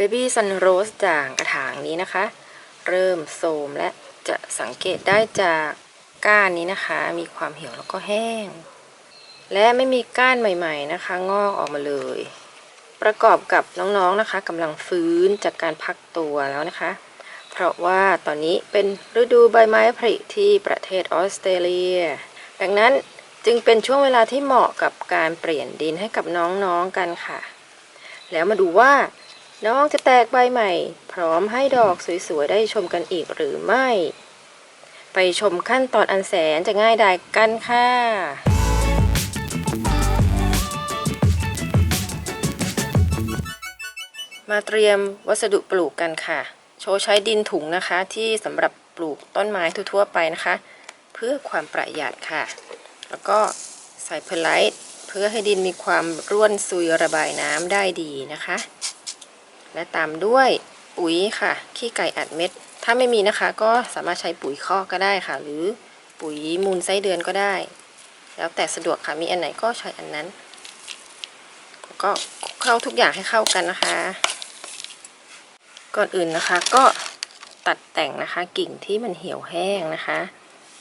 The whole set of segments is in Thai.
เบบี้ซันโรสด่างกระถางนี้นะคะ เริ่มโทมและจะสังเกตได้จากก้านนี้นะคะ มีความเหี่ยวแล้วก็แห้ง และไม่มีก้านใหม่ ๆนะคะ งอกออกมาเลย ประกอบกับน้องๆนะคะกำลังฟื้นจากการพักตัวแล้วนะคะ เพราะว่าตอนนี้เป็นฤดูใบไม้ผลิที่ประเทศออสเตรเลีย ดังนั้นจึงเป็นช่วงเวลาที่เหมาะกับการเปลี่ยนดินให้กับน้องๆกันค่ะ แล้วมาดูว่า น้องจะแตกใบใหม่ พร้อมให้ดอกสวยๆ ได้ชมกันอีกหรือไม่ ไปชมขั้นตอนอันแสนจะง่ายดายกันค่ะมาเตรียมวัสดุปลูกกันค่ะ โชว์ใช้ดินถุงนะคะ ที่สำหรับปลูกต้นไม้ทั่วๆไปนะคะ เพื่อความประหยัดค่ะ แล้วก็ใส่เพลไลท์เพื่อให้ดินมีความร่วนซุยระบายน้ำได้ดีนะคะ และตามด้วยปุ๋ยค่ะ ขี้ไก่อัดเม็ด ถ้าไม่มีนะคะ ก็สามารถใช้ปุ๋ยคอกก็ได้ค่ะ หรือปุ๋ยมูลไส้เดือนก็ได้ แล้วแต่สะดวกค่ะ มีอันไหนก็ใช้อันนั้น ก็เข้าทุกอย่างให้เข้ากันนะคะ ก่อนอื่นนะคะ ก็ตัดแต่งนะคะกิ่งที่มันเหี่ยวแห้งนะคะ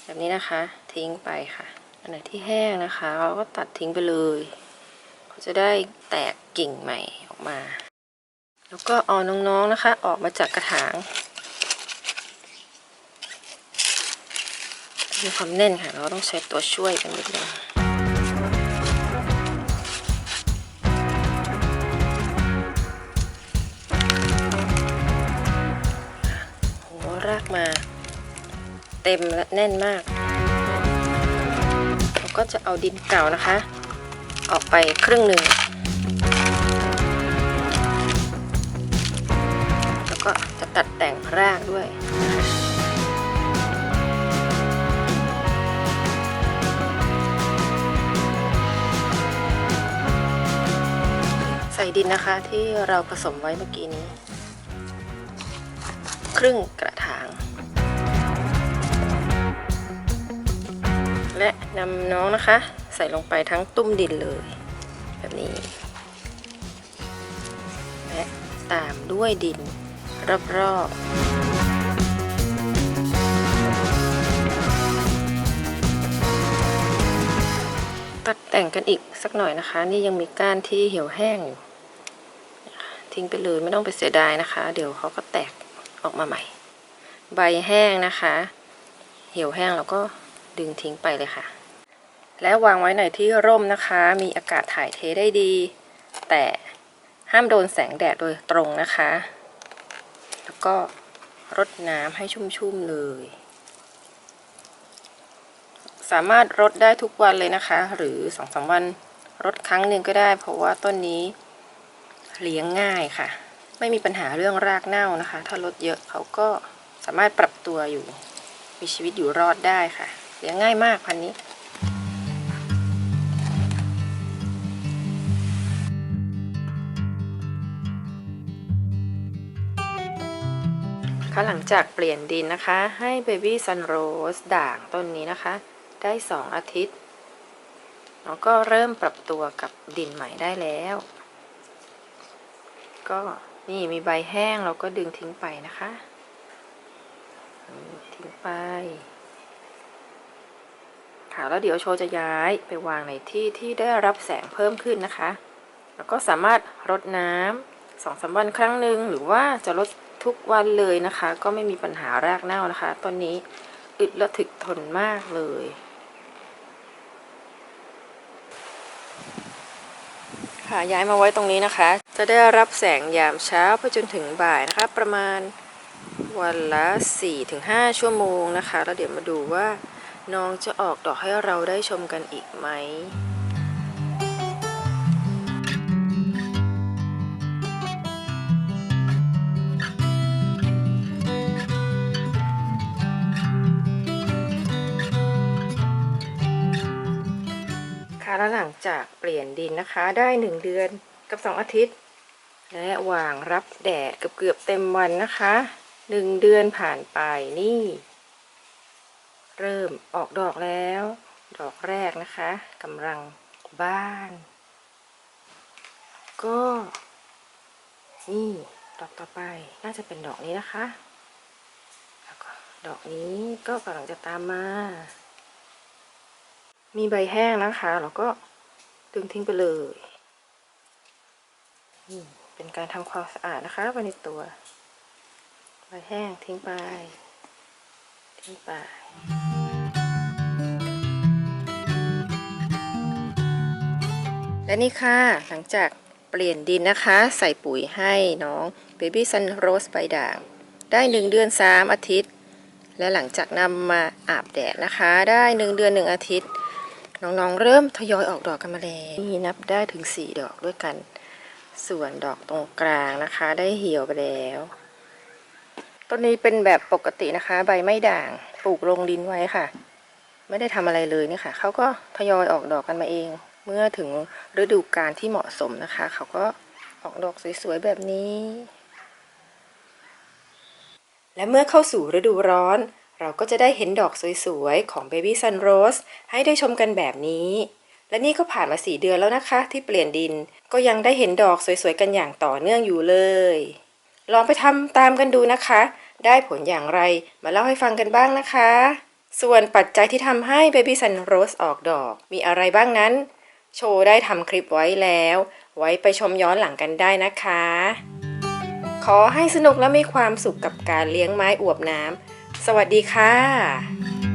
แบบนี้นะคะทิ้งไปค่ะ อันไหนที่แห้งนะคะ เราก็ตัดทิ้งไปเลย เขาจะได้แตกกิ่งใหม่ออกมา แล้วก็เอาน้องๆนะคะ ออกมาจากกระถางมีความแน่นค่ะ เราต้องใช้ตัวช่วยกันนิดนึงโหรากมา เต็มและแน่นมาก เราก็จะเอาดินเก่านะคะ ออกไปครึ่งหนึ่ง ก็จะตัดแต่งรากด้วย ใส่ดินนะคะที่เราผสมไว้เมื่อกี้นี้ ครึ่งกระถาง และนำน้องนะคะ ใส่ลงไปทั้งตุ้มดินเลย แบบนี้และตามด้วยดิน รอบๆ ตัดแต่งกันอีกสักหน่อยนะคะ นี่ยังมีก้านที่เหี่ยวแห้งอยู่ทิ้งไปเลยไม่ต้องไปเสียดายนะคะ เดี๋ยวเขาก็แตกออกมาใหม่ ใบแห้งนะคะ เหี่ยวแห้งเราก็ดึงทิ้งไปเลยค่ะ และววางไว้ในที่ร่มนะคะ มีอากาศถ่ายเทได้ดี แต่ห้ามโดนแสงแดดโดยตรงนะคะ ก็รดน้ำให้ชุ่มๆเลย สามารถรดได้ทุกวันเลยนะคะ หรือสองสามวันรดครั้งหนึ่งก็ได้ เพราะว่าต้นนี้เลี้ยงง่ายค่ะ ไม่มีปัญหาเรื่องรากเน่านะคะ ถ้ารดเยอะเขาก็สามารถปรับตัวอยู่ มีชีวิตอยู่รอดได้ค่ะ เลี้ยงง่ายมากพันนี้ คะหลังจากเปลี่ยนดินนะคะ ให้ Baby Sun Rose ด่างต้นนี้นะคะ ได้ 2 อาทิตย์แล้วก็เริ่มปรับตัวกับดินใหม่ได้แล้ว ก็นี่มีใบแห้งเราก็ดึงทิ้งไปนะคะทิ้งไปค่ะแล้วเดี๋ยวโชว์จะย้ายไปวางในที่ที่ได้รับแสงเพิ่มขึ้นนะคะ แล้วก็สามารถรดน้ำสองสามวันครั้งหนึ่งหรือว่าจะรด ทุกวันเลยนะคะ ก็ไม่มีปัญหารากเน่านะคะ ต้นนี้อึดและถึกทนมากเลย ค่ะย้ายมาไว้ตรงนี้นะคะ จะได้รับแสงยามเช้าไปจนถึงบ่ายนะคะ ประมาณวันละ 4-5 ชั่วโมงนะคะ แล้วเดี๋ยวมาดูว่าน้องจะออกดอกให้เราได้ชมกันอีกไหม แล้วหลังจากเปลี่ยนดินนะคะ ได้1เดือนกับ2อาทิตย์ และวางรับแดดเกือบเกือบเต็มวันนะคะ1เดือนผ่านไปนี่ เริ่มออกดอกแล้ว ดอกแรกนะคะกำลังบ้าน ก็นี่ดอกต่อไปน่าจะเป็นดอกนี้นะคะ แล้วก็ดอกนี้ก็กำลังจะตามมา มีใบแห้งนะคะ เราก็ดึงทิ้งไปเลยเป็นการทำความสะอาดนะคะไปในตัว ใบแห้งทิ้งไป ทิ้งไปและนี่ค่ะหลังจากเปลี่ยนดินนะคะ ใส่ปุ๋ยให้น้อง Baby Sun Rose ใบด่าง ได้ 1 เดือน 3 อาทิตย์ และหลังจากนำมาอาบแดดนะคะ ได้ 1 เดือน 1 อาทิตย์ น้องๆ เริ่มทยอยออกดอกกันมาแล้วนี่นับได้ถึง 4 ดอกด้วยกัน ส่วนดอกตรงกลางนะคะ ได้เหี่ยวไปแล้วต้นนี้เป็นแบบปกตินะคะ ใบไม่ด่างปลูกลงดินไว้ค่ะ ไม่ได้ทำอะไรเลยเนี่ยค่ะเขาก็ทยอยออกดอกกันมาเอง เมื่อถึงฤดูกาลที่เหมาะสมนะคะ เขาก็ออกดอกสวยๆแบบนี้ และเมื่อเข้าสู่ฤดูร้อน เราก็จะได้เห็นดอกสวยๆ ของ Baby Sun Rose ให้ได้ชมกันแบบนี้ และนี่ก็ผ่านมา4เดือนแล้วนะคะ ที่เปลี่ยนดิน ก็ยังได้เห็นดอกสวยๆ กันอย่างต่อเนื่องอยู่เลย ลองไปทำตามกันดูนะคะ ได้ผลอย่างไรมาเล่าให้ฟังกันบ้างนะคะ ส่วนปัจจัยที่ทำให้ Baby Sun Rose ออกดอก มีอะไรบ้างนั้น โชว์ได้ทำคลิปไว้แล้ว ไว้ไปชมย้อนหลังกันได้นะคะ ขอให้สนุกและมีความสุขกับการเลี้ยงไม้อวบน้ำ สวัสดีค่ะ